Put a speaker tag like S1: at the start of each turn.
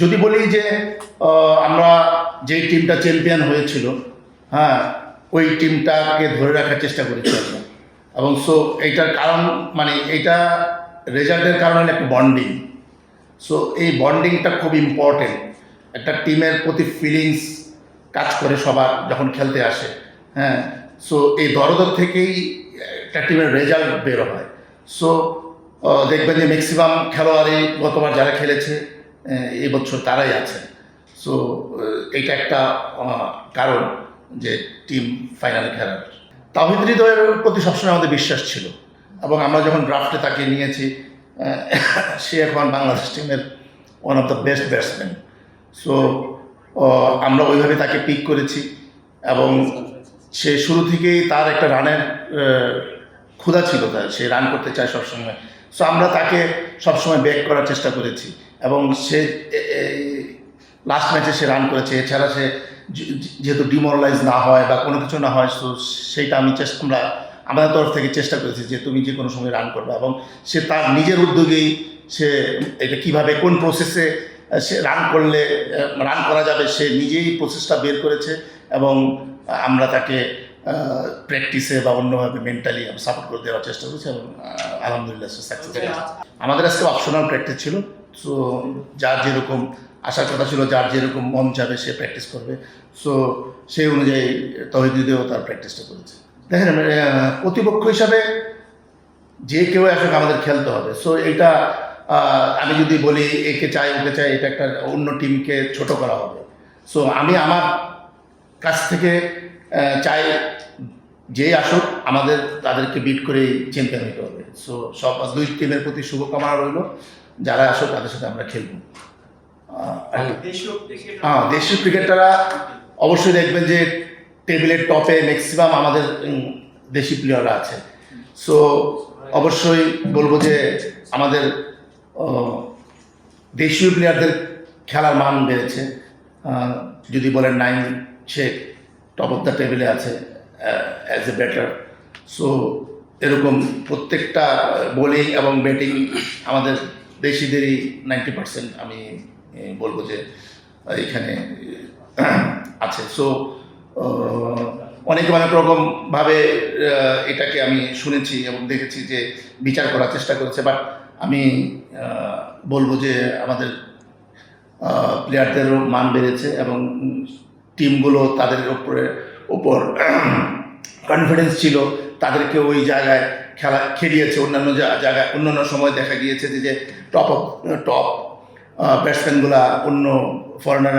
S1: যদি বলি যে আমরা যেই টিমটা চ্যাম্পিয়ন হয়েছিল হ্যাঁ ওই টিমটাকে ধরে রাখার চেষ্টা করেছি আমরা। এবং সো এইটার কারণ মানে এইটা রেজাল্টের কারণ হলো একটা বন্ডিং সো এই বন্ডিংটা খুব ইম্পর্টেন্ট একটা টিমের প্রতি ফিলিংস কাজ করে সবার যখন খেলতে আসে হ্যাঁ। সো এই দরদর থেকেই একটা টিমের রেজাল্ট বেরো হয়। সো দেখবেন যে ম্যাক্সিমাম খেলোয়াড়ই গতবার যারা খেলেছে আহ, এই বছর তারাই আছে সো এটা একটা কারণ যে টিম ফাইনালে খেলার। তাহিদ হৃদয়ের প্রতি সবসময় আমাদের বিশ্বাস ছিল এবং আমরা যখন ড্রাফটে তাকে নিয়েছি সে এখন বাংলাদেশ টিমের one of the best batsman so আমরা ওইভাবে তাকে পিক করেছি এবং সে শুরু থেকেই তার একটা রানের ক্ষুধা ছিল তার। সে রান করতে চায় সবসময়। সো আমরা তাকে সবসময় ব্যাক করার চেষ্টা করেছি। এবং সে লাস্ট ম্যাচে সে রান করেছে। এছাড়া সে যেহেতু ডিমোরালাইজ না হয় বা কোনো কিছু না হয় সো সেইটা আমি চেষ্টা, আমরা, আমাদের তরফ থেকে চেষ্টা করেছি যে তুমি যে কোনো সময় রান করবে। এবং সে তার নিজের উদ্যোগেই সে এটা কীভাবে, কোন প্রসেসে সে রান করলে রান করা যাবে, সে নিজেই প্রসেসটা বের করেছে। এবং আমরা তাকে প্র্যাকটিসে বা অন্যভাবে মেন্টালি আমি সাপোর্ট করে দেওয়ার চেষ্টা করছি এবং আলহামদুলিল্লাহ সে সাকসেস আমাদের আজকে অপশনাল প্র্যাকটিস ছিল সো যার যেরকম আসার কথা ছিল যার যেরকম মন যাবে সে প্র্যাকটিস করবে। সো সেই অনুযায়ী তহিদিদেও তার প্র্যাকটিসটা করেছে। দেখেন প্রতিপক্ষ হিসাবে যে কেউ আসলে আমাদের খেলতে হবে। সো এইটা আহ, আমি যদি বলি একে চাই ওকে চাই এটা একটা অন্য টিমকে ছোট করা হবে। সো আমি আমার কাছ থেকে চাই যে আসুক আমাদের তাদেরকে বিট করে চ্যাম্পিয়ন হতে হবে। সো সব দুই টিমের প্রতি শুভকামনা রইল। যারা আসুক তাদের সাথে আমরা খেলব। হ্যাঁ দেশীয় ক্রিকেটাররা অবশ্যই দেখবেন যে টেবিলের টপে ম্যাক্সিমাম আমাদের দেশি প্লেয়াররা আছে। সো অবশ্যই বলব যে আমাদের দেশীয় প্লেয়ারদের খেলার মান বেড়েছে। যদি বলেন নাইন সে টপ অফ দ্য টেবিলে আছে অ্যাজ এ ব্যাটার সো এরকম প্রত্যেকটা বোলিং এবং ব্যাটিং আমাদের দেশিদেরই নাইনটি পার্সেন্ট আমি বলব যে এখানে আছে। সো অনেক অনেক রকমভাবে এটাকে আমি শুনেছি এবং দেখেছি যে বিচার করার চেষ্টা করেছে বাট আমি বলব যে আমাদের প্লেয়ারদেরও মান বেড়েছে এবং টিমগুলো তাদের উপরে ওপর কনফিডেন্স ছিল তাদেরকে ওই জায়গায় খেলা, খেলিয়েছে। অন্যান্য জায়গায়, অন্যান্য সময় দেখা গিয়েছে যে টপ টপ ব্যাটসম্যানগুলা অন্য ফরেনাররা